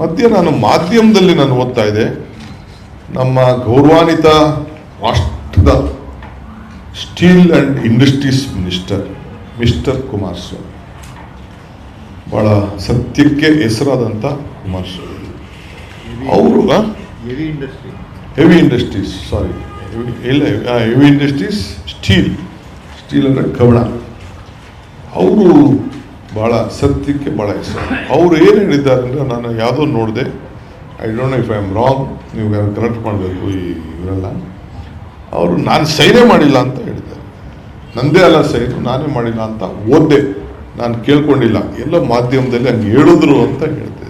ಮಧ್ಯೆ ನಾನು ಮಾಧ್ಯಮದಲ್ಲಿ ನಾನು ಓದ್ತಾ ಇದ್ದೆ. ನಮ್ಮ ಗೌರವಾನ್ವಿತ ರಾಷ್ಟ್ರದ steel and industries minister mister Kumaraswamy ಭಾಳ ಸತ್ಯಕ್ಕೆ ಹೆಸರಾದಂಥ ಕುಮಾರಸ್ವಾಮಿ ಅವರು heavy industry heavy industries sorry ಇಲ್ಲ ಹೆವಿ ಇಂಡಸ್ಟ್ರೀಸ್ ಸ್ಟೀಲ್ ಸ್ಟೀಲ್ ಅಂದರೆ ಕವಣ ಅವರು ಭಾಳ ಸತ್ಯಕ್ಕೆ ಭಾಳ ಇಷ್ಟ ಅವರು ಏನು ಹೇಳಿದ್ದಾರೆ ಅಂದರೆ ನಾನು ಯಾವುದೋ ನೋಡಿದೆ I don't know if I am wrong ನೀವು ಕರೆಕ್ಟ್ ಮಾಡಬೇಕು ಈ ಇವರೆಲ್ಲ. ಅವರು ನಾನು ಸೈನೇ ಮಾಡಿಲ್ಲ ಅಂತ ಹೇಳಿದ್ದಾರೆ. ನಂದೇ ಅಲ್ಲ ಸೈನು ನಾನೇ ಮಾಡಿಲ್ಲ ಅಂತ ಓದ್ದೆ. ನಾನು ಕೇಳ್ಕೊಂಡಿಲ್ಲ. ಎಲ್ಲ ಮಾಧ್ಯಮದಲ್ಲಿ ಹಂಗೆ ಹೇಳಿದ್ರು ಅಂತ ಹೇಳ್ತಿದ್ದೆ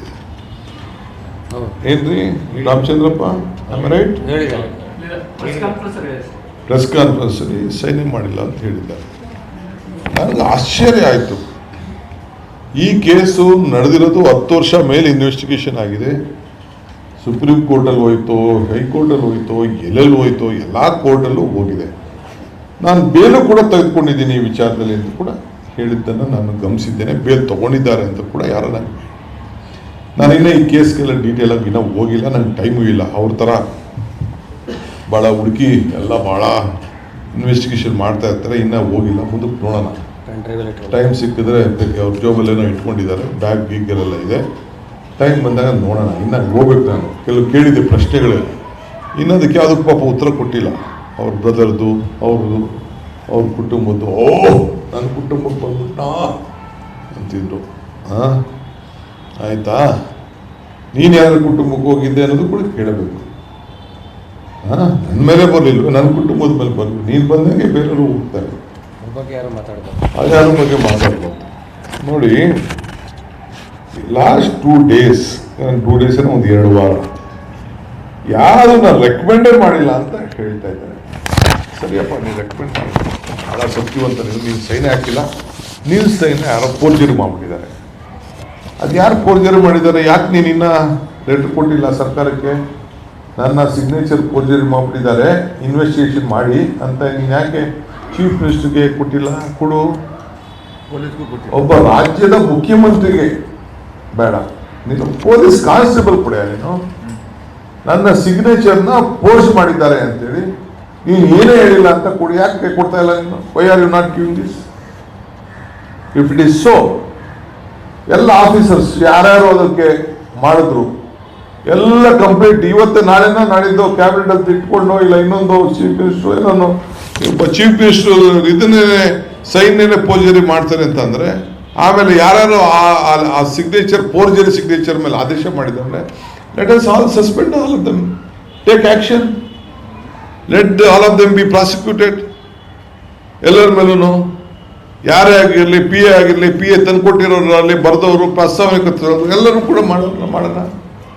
ಏನ್ರಿ? ರಾಮಚಂದ್ರಪ್ಪ ರೈಟ್ ಪ್ರೆಸ್ ಕಾನ್ಫರೆನ್ಸಲ್ಲಿ ಸೈನೇ ಮಾಡಿಲ್ಲ ಅಂತ ಹೇಳಿದ್ದಾರೆ. ನನಗೆ ಆಶ್ಚರ್ಯ ಆಯಿತು. ಈ ಕೇಸು ನಡೆದಿರೋದು ಹತ್ತು ವರ್ಷ ಮೇಲೆ ಇನ್ವೆಸ್ಟಿಗೇಷನ್ ಆಗಿದೆ. ಸುಪ್ರೀಂ ಕೋರ್ಟಲ್ಲಿ ಹೋಯ್ತು, ಹೈಕೋರ್ಟಲ್ಲಿ ಹೋಯ್ತು, ಎಲ್ಲೆಲ್ಲಿ ಹೋಯ್ತು, ಎಲ್ಲ ಕೋರ್ಟಲ್ಲೂ ಹೋಗಿದೆ. ನಾನು ಬೇಲು ಕೂಡ ತೆಗೆದುಕೊಂಡಿದ್ದೀನಿ ಈ ವಿಚಾರದಲ್ಲಿ ಅಂತ ಕೂಡ ಹೇಳಿದ್ದನ್ನು ನಾನು ಗಮನಿಸಿದ್ದೇನೆ. ಬೇಲ್ ತೊಗೊಂಡಿದ್ದಾರೆ ಅಂತ ಕೂಡ ಯಾರನ್ನ ನಾನು ಇನ್ನೂ ಈ ಕೇಸ್ಗೆಲ್ಲ ಆಗಿ ಇನ್ನೂ ಹೋಗಿಲ್ಲ. ನನಗೆ ಟೈಮೂ ಇಲ್ಲ. ಅವ್ರ ಥರ ಭಾಳ ಹುಡುಕಿ ಎಲ್ಲ ಭಾಳ ಇನ್ವೆಸ್ಟಿಗೇಷನ್ ಮಾಡ್ತಾ ಇರ್ತಾರೆ. ಇನ್ನೂ ಹೋಗಿಲ್ಲ. ಮುಂದಕ್ಕೆ ನೋಡೋಣ. ಟೈಮ್ ಸಿಕ್ಕಿದ್ರೆ ಅವ್ರ ಜೋಬಲ್ಲೇನೋ ಇಟ್ಕೊಂಡಿದ್ದಾರೆ. ಬ್ಯಾಗ್ ಗೀಗಲೆಲ್ಲ ಇದೆ. ಟೈಮ್ ಬಂದಾಗ ನೋಡೋಣ. ಇನ್ನು ಹೋಗ್ಬೇಕು ನಾನು. ಕೆಲವು ಕೇಳಿದ್ದೆ ಪ್ರಶ್ನೆಗಳು ಇನ್ನೊಂದಕ್ಕೆ ಯಾವುದಕ್ಕೆ ಪಾಪ ಉತ್ತರ ಕೊಟ್ಟಿಲ್ಲ. ಅವ್ರ ಬ್ರದರ್ದು ಅವ್ರದ್ದು ಅವ್ರ ಕುಟುಂಬದ್ದು. ಓ ನನ್ನ ಕುಟುಂಬಕ್ಕೆ ಬಂದ್ಬಿಟ್ಟ ಅಂತಿದ್ರು. ಹಾಂ ಆಯಿತಾ? ನೀನು ಯಾರ ಕುಟುಂಬಕ್ಕೆ ಹೋಗಿದ್ದೆ ಅನ್ನೋದು ಕೂಡ ಕೇಳಬೇಕು. ಹಾಂ ನನ್ನ ಮೇಲೆ ಬರಲಿಲ್ಲ ನನ್ನ ಕುಟುಂಬದ ಮೇಲೆ ಬರಲಿಲ್ಲ ನೀನು ಬಂದಂಗೆ ಬೇರೆಯವರು ಹೋಗ್ತಾರೆ. ಬಗ್ಗೆ ಅದ್ರ ಬಗ್ಗೆ ಮಾತಾಡ್ಬೋದು. ನೋಡಿ last two days two days ಒಂದು ಎರಡು ವಾರ. ಯಾರು ರೆಕಮೆಂಡೇ ಮಾಡಿಲ್ಲ ಅಂತ ಹೇಳ್ತಾ ಇದ್ದಾರೆ. ಸರಿಯಪ್ಪ ನೀನು ರೆಕಮೆಂಡ್ ಮಾಡಿ. ಭಾಳ ಸತ್ಯವಂತ ನೀನು ಸೈನ್ ಹಾಕಿಲ್ಲ. ನೀನು ಸೈನ್ ಯಾರೋ ಫೋರ್ಜರಿ ಮಾಡ್ಬಿಟ್ಟಿದ್ದಾರೆ. ಅದು ಯಾರು ಪೋರ್ಜರಿ ಮಾಡಿದ್ದಾರೆ? ಯಾಕೆ ನೀನು ಇನ್ನ ಲೆಟರ್ ಕೊಟ್ಟಿಲ್ಲ ಸರ್ಕಾರಕ್ಕೆ? ನನ್ನ ಸಿಗ್ನೇಚರ್ ಫೋರ್ಜರಿ ಮಾಡ್ಬಿಟ್ಟಿದ್ದಾರೆ. ಇನ್ವೆಸ್ಟಿಗೇಷನ್ ಮಾಡಿ ಅಂತ ನೀನು ಯಾಕೆ ಚೀಫ್ ಮಿನಿಸ್ಟರ್ಗೆ ಕೊಟ್ಟಿಲ್ಲ ಕೊಡು. ಒಬ್ಬ ರಾಜ್ಯದ ಮುಖ್ಯಮಂತ್ರಿಗೆ ಬೇಡ. ನೀನು ಪೊಲೀಸ್ ಕಾನ್ಸ್ಟೇಬಲ್ ಕೊಡ ನೀನು. ನನ್ನ ಸಿಗ್ನೇಚರ್ನ ಪೋಸ್ಟ್ ಮಾಡಿದ್ದಾರೆ ಅಂತೇಳಿ. ನೀನು ಏನೇ ಹೇಳಿಲ್ಲ ಅಂತ ಕೊಡಿ. ಯಾಕೆ ಕೊಡ್ತಾ ಇಲ್ಲ ನೀನು? Why are you not giving this if it is so ಎಲ್ಲ ಆಫೀಸರ್ಸ್ ಯಾರ್ಯಾರು ಅದಕ್ಕೆ ಮಾಡಿದ್ರು. ಎಲ್ಲ ಕಂಪ್ಲೀಟ್ ಇವತ್ತು ನಾಳೆನ ನಾಳಿದ್ದು ಕ್ಯಾಬಿನೆಟ್ ಅಲ್ಲಿ ಇಟ್ಕೊಂಡು ಇಲ್ಲ ಇನ್ನೊಂದು ಚೀಫ್ ಮಿನಿಸ್ಟರ್ ಏನೋ ಚೀಫ್ ಮಿನಿಸ್ಟರ್ ಇದನ್ನೇ ಸೈನ್ಯನೇ ಪೋರ್ಜರಿ ಮಾಡ್ತಾರೆ ಅಂತಂದರೆ, ಆಮೇಲೆ ಯಾರು ಆ- ಸಿಗ್ನೇಚರ್ ಪೋರ್ಜರಿ ಸಿಗ್ನೇಚರ್ ಮೇಲೆ ಆದೇಶ ಮಾಡಿದ್ರೆ let us all suspend all of them take action let all of them be prosecuted ಎಲ್ಲರ ಮೇಲೂ ಯಾರೇ ಆಗಿರಲಿ ಪಿ ಎ ಆಗಿರಲಿ ಪಿ ಎ ತಂದ್ಕೊಟ್ಟಿರೋರಲ್ಲಿ ಬರೆದವರು, ಪ್ರಸ್ತಾವನೆ ಕೊಟ್ಟಿರೋರು, ಎಲ್ಲರೂ ಕೂಡ ಮಾಡೋಣ ಮಾಡೋಣ.